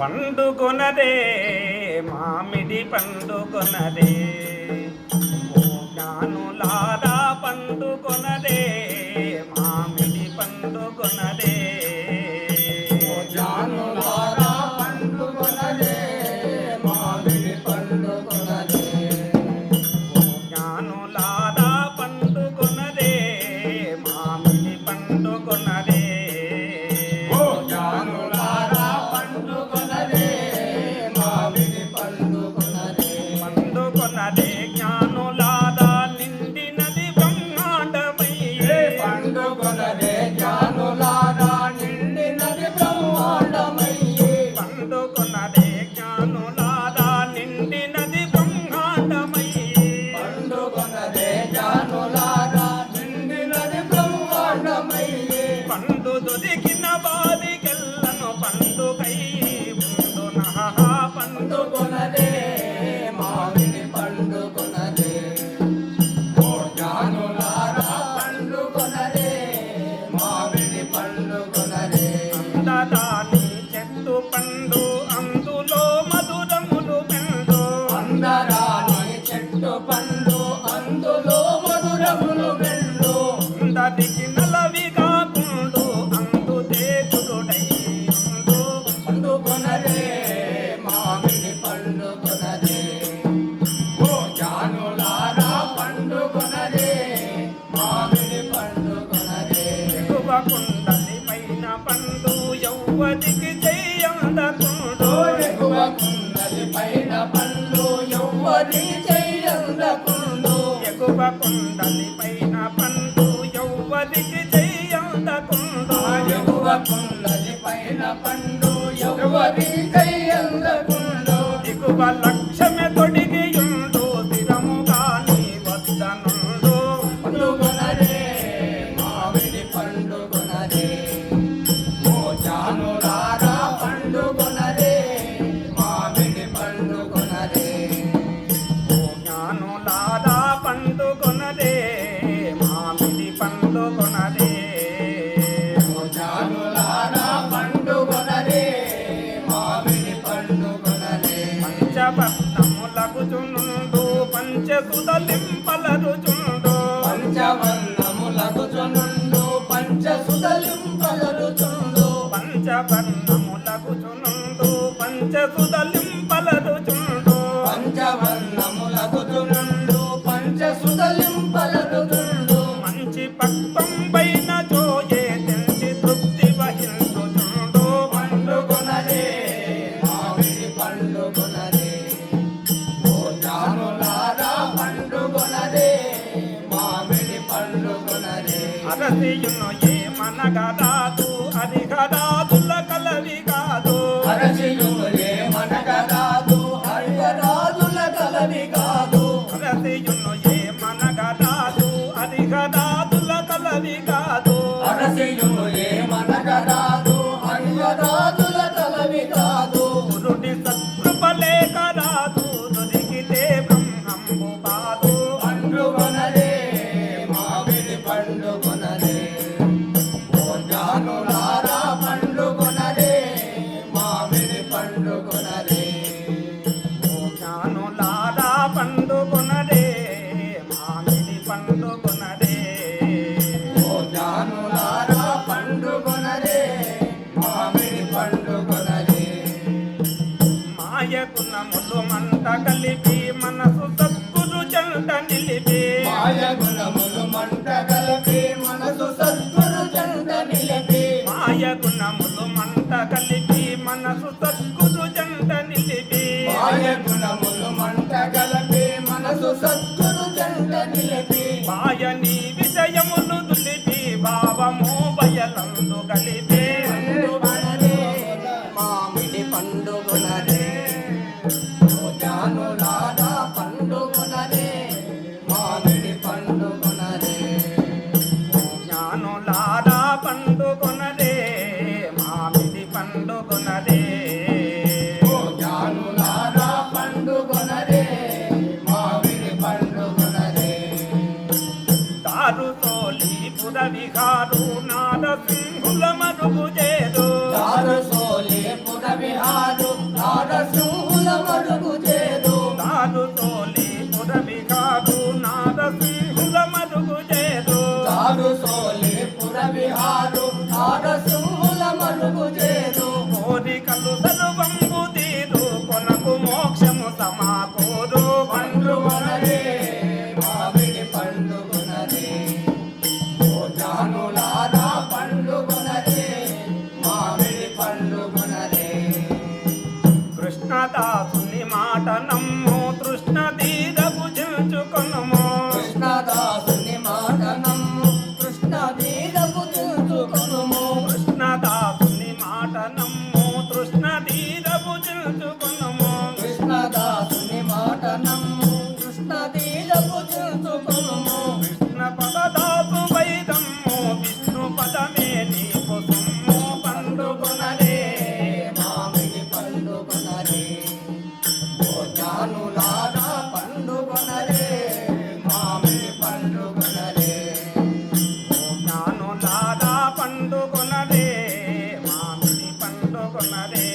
పండుకొనదే మామిడి పండుకొనదే. ఓ జ్ఞానులారా పండుకొనదే మామిడి పండుకొనదే. కుండలి పైన పండు యౌవదికి చెయ్యంద కుండు యౌవ కుండలి పైన పండు యౌవది చెయ్యంద కుండు దిగువల పలరుచుం అరసియును ఏమనగరాదు అది గరాదుల కలవి కాదు. అరసియును ఏమనగరాదు అది గరాదుల కలవి కాదు. అరసియును ఏమనగరాదు లేకున్న ముళ్ళు కలిపి మనసు సద్గురు చెంట నిలిపి. మాయగుణములు మంట కలిపి మనసు సద్గురు చెంట నిలిపి. మాయగుణములు మంట కలిపి మనసు సద్గురు చెంట నిలిపి. మాయగుణములు మంట కలిపి మనసు సద్గురు చెంట నిలిపి. మాయని విషయములు దులిపి భావము బయలందు కలిపి. విహారు నారసింహుల మరుగు చేరు దారసోలే పుర విహారు నారసింహ Amen.